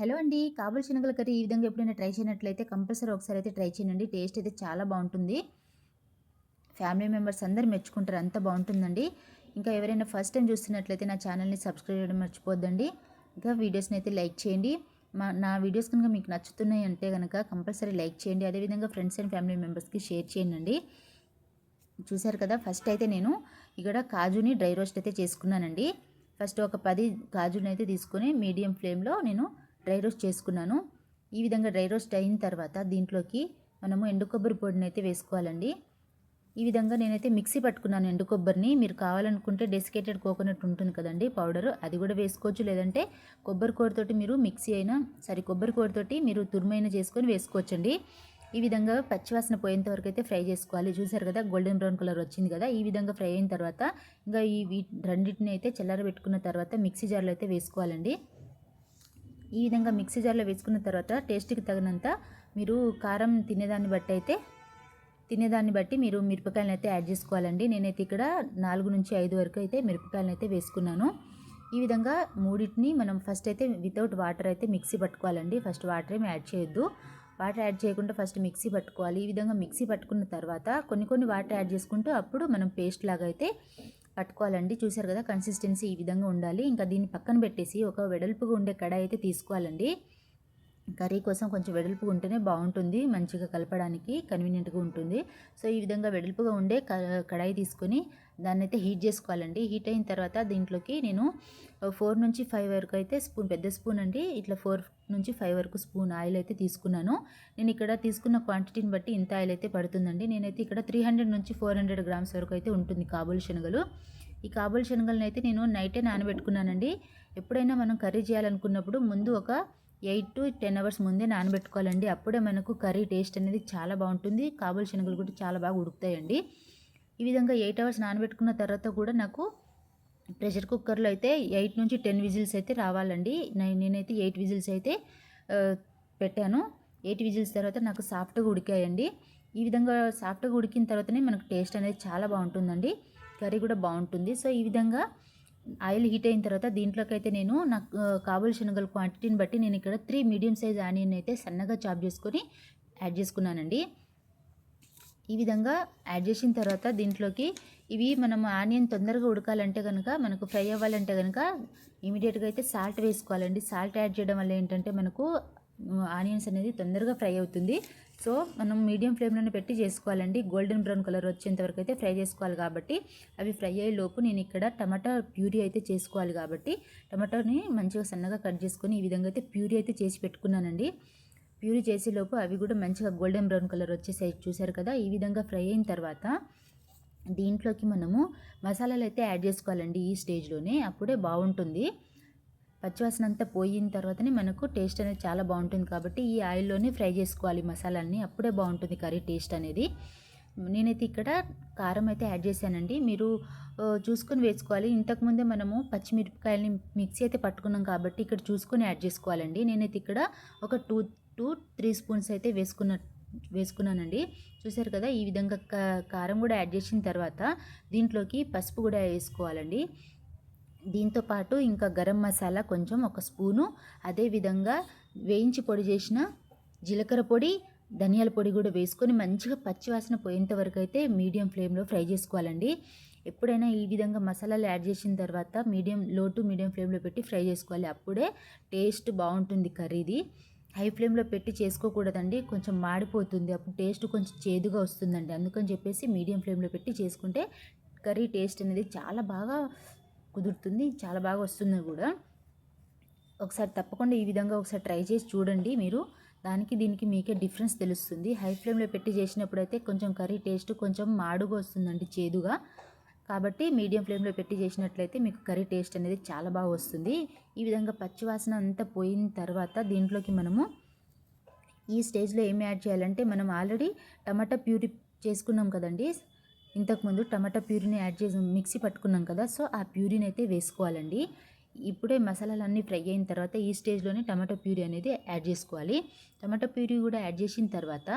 Hello అండి. కాబుల్ శనగల curry ఈ విధంగా ఎప్పుడైనా ట్రై చేయనట్లయితే కంపల్సరీ ఒకసారి అయితే ట్రై చేయండి. టేస్ట్ అయితే చాలా బాగుంటుంది. ఫ్యామిలీ మెంబర్స్ అందరు మెచ్చుకుంటారు. అంత బాగుంటుందండి. ఇంకా ఎవరైనా ఫస్ట్ టైం చూస్తున్నట్లయితే నా ఛానల్ని సబ్స్క్రైబ్ చేయడం మర్చిపోద్దండి ఇంకా వీడియోస్ని అయితే లైక్ చేయండి. మా నా వీడియోస్ కనుక మీకు నచ్చుతున్నాయి అంటే కనుక కంపల్సరీ లైక్ చేయండి. అదేవిధంగా ఫ్రెండ్స్ అండ్ ఫ్యామిలీ మెంబర్స్కి షేర్ చేయండి చూసారు కదా ఫస్ట్ అయితే నేను ఇక్కడ కాజుని డ్రై రోస్ట్ అయితే చేసుకున్నానండి. ఫస్ట్ ఒక పది కాజుని అయితే తీసుకొని మీడియం ఫ్లేమ్లో నేను డ్రై రోస్ట్ చేసుకున్నాను. ఈ విధంగా డ్రై రోస్ట్ అయిన తర్వాత దీంట్లోకి మనము ఎండు కొబ్బరి పొడిని అయితే వేసుకోవాలండి. ఈ విధంగా నేనైతే మిక్సీ పట్టుకున్నాను ఎండు కొబ్బరిని. మీరు కావాలనుకుంటే డెసికేటెడ్ కోకోనట్ ఉంటుంది కదండి పౌడర్. అది కూడా వేసుకోవచ్చు. లేదంటే కొబ్బరి కూరతోటి మీరు మిక్సీ అయినా సరే కొబ్బరి కూరతోటి మీరు తురుమైన చేసుకొని వేసుకోవచ్చండి. ఈ విధంగా పచ్చివాసన పోయేంత వరకు అయితే ఫ్రై చేసుకోవాలి. చూసారు కదా గోల్డెన్ బ్రౌన్ కలర్ వచ్చింది కదా ఈ విధంగా ఫ్రై అయిన తర్వాత ఇంకా ఈ రెండింటిని అయితే చల్లారబెట్టుకున్న తర్వాత మిక్సీ జార్లో అయితే వేసుకోవాలండి. ఈ విధంగా మిక్సీ జార్లో వేసుకున్న తర్వాత టేస్ట్కి తగినంత మీరు కారం తినేదాన్ని బట్టి అయితే తినేదాన్ని బట్టి మీరు మిరపకాయలను అయితే యాడ్ చేసుకోవాలండి. నేనైతే ఇక్కడ నాలుగు నుంచి ఐదు వరకు అయితే మిరపకాయలను అయితే వేసుకున్నాను. ఈ విధంగా మూడింటిని మనం ఫస్ట్ అయితే వితౌట్ వాటర్ అయితే మిక్సీ పట్టుకోవాలండి. ఫస్ట్ వాటర్ ఏమి యాడ్ చేయొద్దు. వాటర్ యాడ్ చేయకుండా ఫస్ట్ మిక్సీ పట్టుకోవాలి. ఈ విధంగా మిక్సీ పట్టుకున్న తర్వాత కొన్ని కొన్ని వాటర్ యాడ్ చేసుకుంటూ అప్పుడు మనం పేస్ట్ లాగా అయితే పట్టుకోవాలండి చూసారు కదా కన్సిస్టెన్సీ ఈ విధంగా ఉండాలి. ఇంకా దీన్ని పక్కన పెట్టేసి ఒక వెడల్పుగా ఉండే కడాయి అయితే తీసుకోవాలండి. కర్రీ కోసం కొంచెం వెడల్పుగా ఉంటేనే బాగుంటుంది మంచిగా కలపడానికి కన్వీనియంట్గా ఉంటుంది. సో ఈ విధంగా వెడల్పుగా ఉండే కడాయి తీసుకొని దాన్ని అయితే హీట్ చేసుకోవాలండి. హీట్ అయిన తర్వాత దీంట్లోకి నేను ఫోర్ నుంచి ఫైవ్ వరకు అయితే స్పూన్ పెద్ద స్పూన్ అండి. ఇట్లా ఫోర్ నుంచి ఫైవ్ వరకు స్పూన్ ఆయిల్ అయితే తీసుకున్నాను. నేను ఇక్కడ తీసుకున్న క్వాంటిటీని బట్టి ఇంత ఆయిల్ అయితే పడుతుందండి. నేనైతే ఇక్కడ త్రీ హండ్రెడ్ నుంచి ఫోర్ హండ్రెడ్ గ్రామ్స్ వరకు అయితే ఉంటుంది కాబూల్ శనగలు. ఈ కాబూల్ శనగలను అయితే నేను నైటే నానబెట్టుకున్నానండి. ఎప్పుడైనా మనం కర్రీ చేయాలనుకున్నప్పుడు ముందు ఒక ఎయిట్ టు టెన్ అవర్స్ ముందే నానబెట్టుకోవాలండి. అప్పుడే మనకు కర్రీ టేస్ట్ అనేది చాలా బాగుంటుంది. కాబూల్ శనగలు కూడా చాలా బాగా ఉడుకుతాయండి. ఈ విధంగా ఎయిట్ అవర్స్ నానబెట్టుకున్న తర్వాత కూడా నాకు ప్రెషర్ కుక్కర్లో అయితే ఎయిట్ నుంచి టెన్ విజిల్స్ అయితే రావాలండి. నేనైతే ఎయిట్ విజిల్స్ అయితే పెట్టాను. ఎయిట్ విజిల్స్ తర్వాత నాకు సాఫ్ట్గా ఉడికాయండి. ఈ విధంగా సాఫ్ట్గా ఉడికిన తర్వాతనే మనకు టేస్ట్ అనేది చాలా బాగుంటుందండి. కర్రీ కూడా బాగుంటుంది. సో ఈ విధంగా ఆయిల్ హీట్ అయిన తర్వాత దీంట్లోకి అయితే నేను నాకు కాబుల్ శనగల క్వాంటిటీని బట్టి నేను ఇక్కడ త్రీ మీడియం సైజ్ ఆనియన్ అయితే సన్నగా చాప్ చేసుకొని యాడ్ చేసుకున్నానండి. ఈ విధంగా యాడ్ చేసిన తర్వాత దీంట్లోకి ఇవి మనం ఆనియన్ తొందరగా ఉడకాలంటే కనుక మనకు ఫ్రై అవ్వాలంటే కనుక ఇమీడియట్గా అయితే సాల్ట్ వేసుకోవాలండి. సాల్ట్ యాడ్ చేయడం వల్ల ఏంటంటే మనకు ఆనియన్స్ అనేది తొందరగా ఫ్రై అవుతుంది. సో మనం మీడియం ఫ్లేమ్లోనే పెట్టి చేసుకోవాలండి. గోల్డెన్ బ్రౌన్ కలర్ వచ్చేంత వరకు అయితే ఫ్రై చేసుకోవాలి కాబట్టి అవి ఫ్రై అయ్యే లోపు నేను ఇక్కడ టమాటా ప్యూరీ అయితే చేసుకోవాలి కాబట్టి టమాటాని మంచిగా సన్నగా కట్ చేసుకొని ఈ విధంగా అయితే ప్యూరీ అయితే చేసి పెట్టుకున్నానండి. ప్యూరీ చేసేలోపు అవి కూడా మంచిగా గోల్డెన్ బ్రౌన్ కలర్ వచ్చేసాయి. చూసారు కదా ఈ విధంగా ఫ్రై అయిన తర్వాత దీంట్లోకి మనము మసాలాలు అయితే యాడ్ చేసుకోవాలండి ఈ స్టేజ్లోనే. అప్పుడే బాగుంటుంది. పచ్చివాసన అంతా పోయిన తర్వాతనే మనకు టేస్ట్ అనేది చాలా బాగుంటుంది కాబట్టి ఈ ఆయిల్లోనే ఫ్రై చేసుకోవాలి మసాలాన్ని అప్పుడే బాగుంటుంది కర్రీ టేస్ట్ అనేది. నేనైతే ఇక్కడ కారం అయితే యాడ్ చేశానండి. మీరు చూసుకొని వేసుకోవాలి. ఇంతకుముందే మనము పచ్చిమిరపకాయలని మిక్సీ అయితే పట్టుకున్నాం కాబట్టి ఇక్కడ చూసుకొని యాడ్ చేసుకోవాలండి. నేనైతే ఇక్కడ ఒక టూ టూ త్రీ స్పూన్స్ అయితే వేసుకున్న వేసుకున్నానండి. చూసారు కదా ఈ విధంగా కారం కూడా యాడ్ చేసిన తర్వాత దీంట్లోకి పసుపు కూడా వేసుకోవాలండి. దీంతో పాటు ఇంకా గరం మసాలా కొంచెం ఒక స్పూను. అదేవిధంగా వేయించి పొడి చేసిన జీలకర్ర పొడి ధనియాల పొడి కూడా వేసుకొని మంచిగా పచ్చివాసన పోయేంత వరకు అయితే మీడియం ఫ్లేమ్లో ఫ్రై చేసుకోవాలండి. ఎప్పుడైనా ఈ విధంగా మసాలాలు యాడ్ చేసిన తర్వాత మీడియం లో టు మీడియం ఫ్లేమ్లో పెట్టి ఫ్రై చేసుకోవాలి. అప్పుడే టేస్ట్ బాగుంటుంది కర్రీది. హై ఫ్లేమ్లో పెట్టి చేసుకోకూడదండి. కొంచెం మాడిపోతుంది. అప్పుడు టేస్ట్ కొంచెం చేదుగా వస్తుందండి. అందుకని చెప్పేసి మీడియం ఫ్లేమ్లో పెట్టి చేసుకుంటే కర్రీ టేస్ట్ అనేది చాలా బాగా కుదురుతుంది. చాలా బాగా వస్తుంది కూడా. ఒకసారి తప్పకుండా ఈ విధంగా ఒకసారి ట్రై చేసి చూడండి మీరు. దానికి దీనికి మీకే డిఫరెన్స్ తెలుస్తుంది. హై ఫ్లేమ్లో పెట్టి చేసినప్పుడు అయితే కొంచెం కర్రీ టేస్ట్ కొంచెం మాడుగా వస్తుందండి చేదుగా. కాబట్టి మీడియం ఫ్లేమ్లో పెట్టి చేసినట్లయితే మీకు కర్రీ టేస్ట్ అనేది చాలా బాగా వస్తుంది. ఈ విధంగా పచ్చివాసన అంతా పోయిన తర్వాత దీంట్లోకి మనము ఈ స్టేజ్లో ఏమి యాడ్ చేయాలంటే మనం ఆల్రెడీ టమాటా ప్యూరి చేసుకున్నాం కదండి. ఇంతకుముందు టమాటా ప్యూరీని యాడ్ చేసి మిక్సీ పట్టుకున్నాం కదా సో ఆ ప్యూరీని అయితే వేసుకోవాలండి. ఇప్పుడే మసాలాలన్నీ ఫ్రై అయిన తర్వాత ఈ స్టేజ్లోనే టమాటో ప్యూరీ అనేది యాడ్ చేసుకోవాలి. టమాటో ప్యూరీ కూడా యాడ్ చేసిన తర్వాత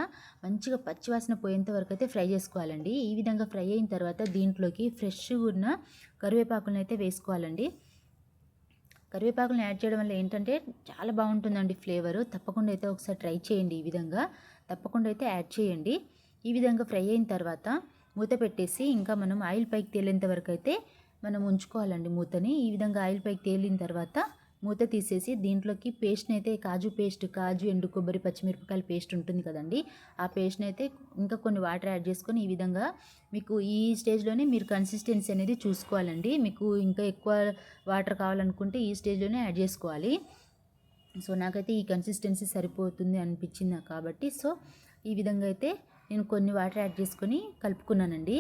మంచిగా పచ్చివాసన పోయేంత వరకు అయితే ఫ్రై చేసుకోవాలండి. ఈ విధంగా ఫ్రై అయిన తర్వాత దీంట్లోకి ఫ్రెష్గా ఉన్న కరివేపాకులను అయితే వేసుకోవాలండి. కరివేపాకులను యాడ్ చేయడం వల్ల ఏంటంటే చాలా బాగుంటుందండి ఫ్లేవరు. తప్పకుండా అయితే ఒకసారి ట్రై చేయండి ఈ విధంగా. తప్పకుండా అయితే యాడ్ చేయండి. ఈ విధంగా ఫ్రై అయిన తర్వాత మూత పెట్టేసి ఇంకా మనం ఆయిల్ పైకి తేలేంత వరకు అయితే మనం ఉంచుకోవాలండి మూతని. ఈ విధంగా ఆయిల్ పైకి తేలిన తర్వాత మూత తీసేసి దీంట్లోకి పేస్ట్ని అయితే కాజు పేస్ట్ కాజు ఎండు కొబ్బరి పచ్చిమిరపకాయల పేస్ట్ ఉంటుంది కదండి. ఆ పేస్ట్ని అయితే ఇంకా కొన్ని వాటర్ యాడ్ చేసుకొని ఈ విధంగా మీకు ఈ స్టేజ్లోనే మీరు కన్సిస్టెన్సీ అనేది చూసుకోవాలండి. మీకు ఇంకా ఎక్కువ వాటర్ కావాలనుకుంటే ఈ స్టేజ్లోనే యాడ్ చేసుకోవాలి. సో నాకైతే ఈ కన్సిస్టెన్సీ సరిపోతుంది అనిపించింది కాబట్టి. సో ఈ విధంగా అయితే నేను కొన్ని వాటర్ యాడ్ చేసుకొని కలుపుకున్నానండి.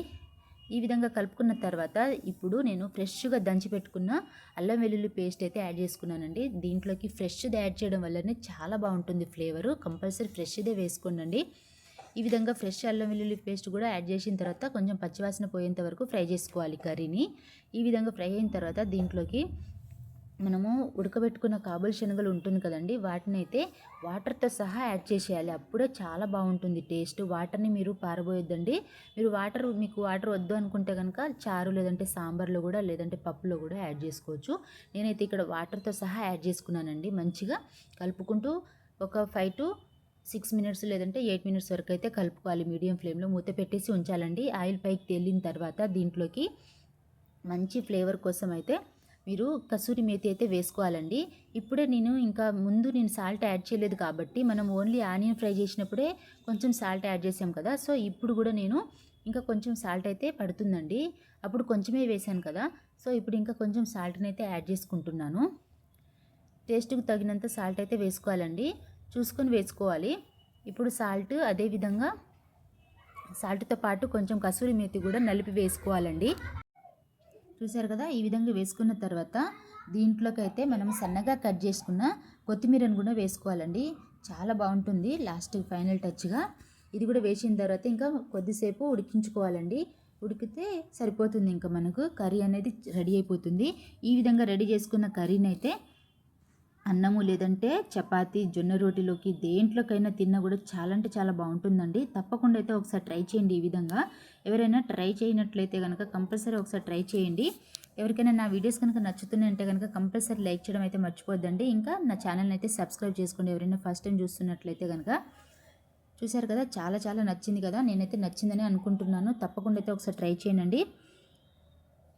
ఈ విధంగా కలుపుకున్న తర్వాత ఇప్పుడు నేను ఫ్రెష్గా దంచి పెట్టుకున్న అల్లం వెల్లుల్లి పేస్ట్ అయితే యాడ్ చేసుకున్నానండి. దీంట్లోకి ఫ్రెష్ది యాడ్ చేయడం వల్లనే చాలా బాగుంటుంది ఫ్లేవరు. కంపల్సరీ ఫ్రెష్దే వేసుకోండి ఈ విధంగా ఫ్రెష్ అల్లం వెల్లుల్లి పేస్ట్ కూడా యాడ్ చేసిన తర్వాత కొంచెం పచ్చివాసన పోయేంత వరకు ఫ్రై చేసుకోవాలి కర్రీని. ఈ విధంగా ఫ్రై అయిన తర్వాత దీంట్లోకి మనము ఉడకబెట్టుకున్న కాబుల్ శనగలు ఉంటుంది కదండి వాటిని అయితే వాటర్తో సహా యాడ్ చేసేయాలి. అప్పుడే చాలా బాగుంటుంది టేస్ట్. వాటర్ని మీరు పారబోయొద్దండి. మీరు వాటర్ మీకు వాటర్ వద్దు అనుకుంటే కనుక చారు లేదంటే సాంబార్లో కూడా లేదంటే పప్పులో కూడా యాడ్ చేసుకోవచ్చు. నేనైతే ఇక్కడ వాటర్తో సహా యాడ్ చేసుకున్నానండి. మంచిగా కలుపుకుంటూ ఒక ఫైవ్ టు సిక్స్ మినిట్స్ లేదంటే ఎయిట్ మినిట్స్ వరకు అయితే కలుపుకోవాలి. మీడియం ఫ్లేమ్లో మూత పెట్టేసి ఉంచాలండి. ఆయిల్ పైకి తేలిన తర్వాత దీంట్లోకి మంచి ఫ్లేవర్ కోసం అయితే మీరు కసూరి మేతి అయితే వేసుకోవాలండి. ఇప్పుడే నేను ఇంకా ముందు నేను సాల్ట్ యాడ్ చేయలేదు కాబట్టి మనం ఓన్లీ ఆనియన్ ఫ్రై చేసినప్పుడే కొంచెం సాల్ట్ యాడ్ చేసాం కదా. సో ఇప్పుడు కూడా నేను ఇంకా కొంచెం సాల్ట్ అయితే పడుతుందండి. అప్పుడు కొంచెమే వేసాను కదా. సో ఇప్పుడు ఇంకా కొంచెం సాల్ట్ని అయితే యాడ్ చేసుకుంటున్నాను. టేస్ట్కి తగినంత సాల్ట్ అయితే వేసుకోవాలండి. చూసుకొని వేసుకోవాలి. ఇప్పుడు సాల్ట్ అదేవిధంగా సాల్ట్తో పాటు కొంచెం కసూరి మేతి కూడా నలిపి వేసుకోవాలండి. చూసారు కదా? ఈ విధంగా వేసుకున్న తర్వాత దీంట్లోకి అయితే మనం సన్నగా కట్ చేసుకున్న కొత్తిమీరను కూడా వేసుకోవాలండి. చాలా బాగుంటుంది లాస్ట్ ఫైనల్ టచ్గా. ఇది కూడా వేసిన తర్వాత ఇంకా కొద్దిసేపు ఉడికించుకోవాలండి. ఉడికితే సరిపోతుంది ఇంకా మనకు. కర్రీ అనేది రెడీ అయిపోతుంది. ఈ విధంగా రెడీ చేసుకున్న కర్రీని అయితే అన్నము లేదంటే చపాతి జొన్న రోటిలోకి దేంట్లోకైనా తిన్నా కూడా చాలా అంటే చాలా బాగుంటుందండి. తప్పకుండా అయితే ఒకసారి ట్రై చేయండి ఈ విధంగా. ఎవరైనా ట్రై చేయనట్లయితే కనుక కంపల్సరీ ఒకసారి ట్రై చేయండి. ఎవరికైనా నా వీడియోస్ కనుక నచ్చుతున్నాయంటే కనుక కంపల్సరీ లైక్ చేయడం అయితే మర్చిపోద్దండి ఇంకా నా ఛానల్ని అయితే సబ్స్క్రైబ్ చేసుకోండి. ఎవరైనా ఫస్ట్ టైం చూస్తున్నట్లయితే కనుక చూశారు కదా చాలా చాలా నచ్చింది కదా. నేనైతే నచ్చిందని అనుకుంటున్నాను. తప్పకుండా అయితే ఒకసారి ట్రై చేయండి.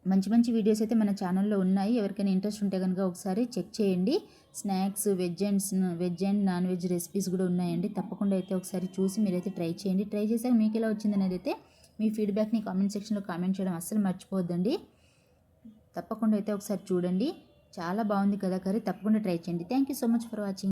మంచి మంచి వీడియోస్ అయితే మన ఛానల్లో ఉన్నాయి. ఎవరికైనా ఇంట్రెస్ట్ ఉంటే కనుక ఒకసారి చెక్ చేయండి. Snacks veg and veg and non veg recipes కూడా ఉన్నాయండి. తప్పకుండా అయితే ఒకసారి చూసి మీరైతే ట్రై చేయండి. ట్రై చేశాక మీకు ఎలా వచ్చిందనేది అయితే మీ ఫీడ్బ్యాక్ని కామెంట్ సెక్షన్లో కామెంట్ చేయడం అస్సలు మర్చిపోవద్దండి. తప్పకుండా అయితే ఒకసారి చూడండి. చాలా బాగుంది కదా కర్రీ. తప్పకుండా ట్రై చేయండి. Thank you so much for watching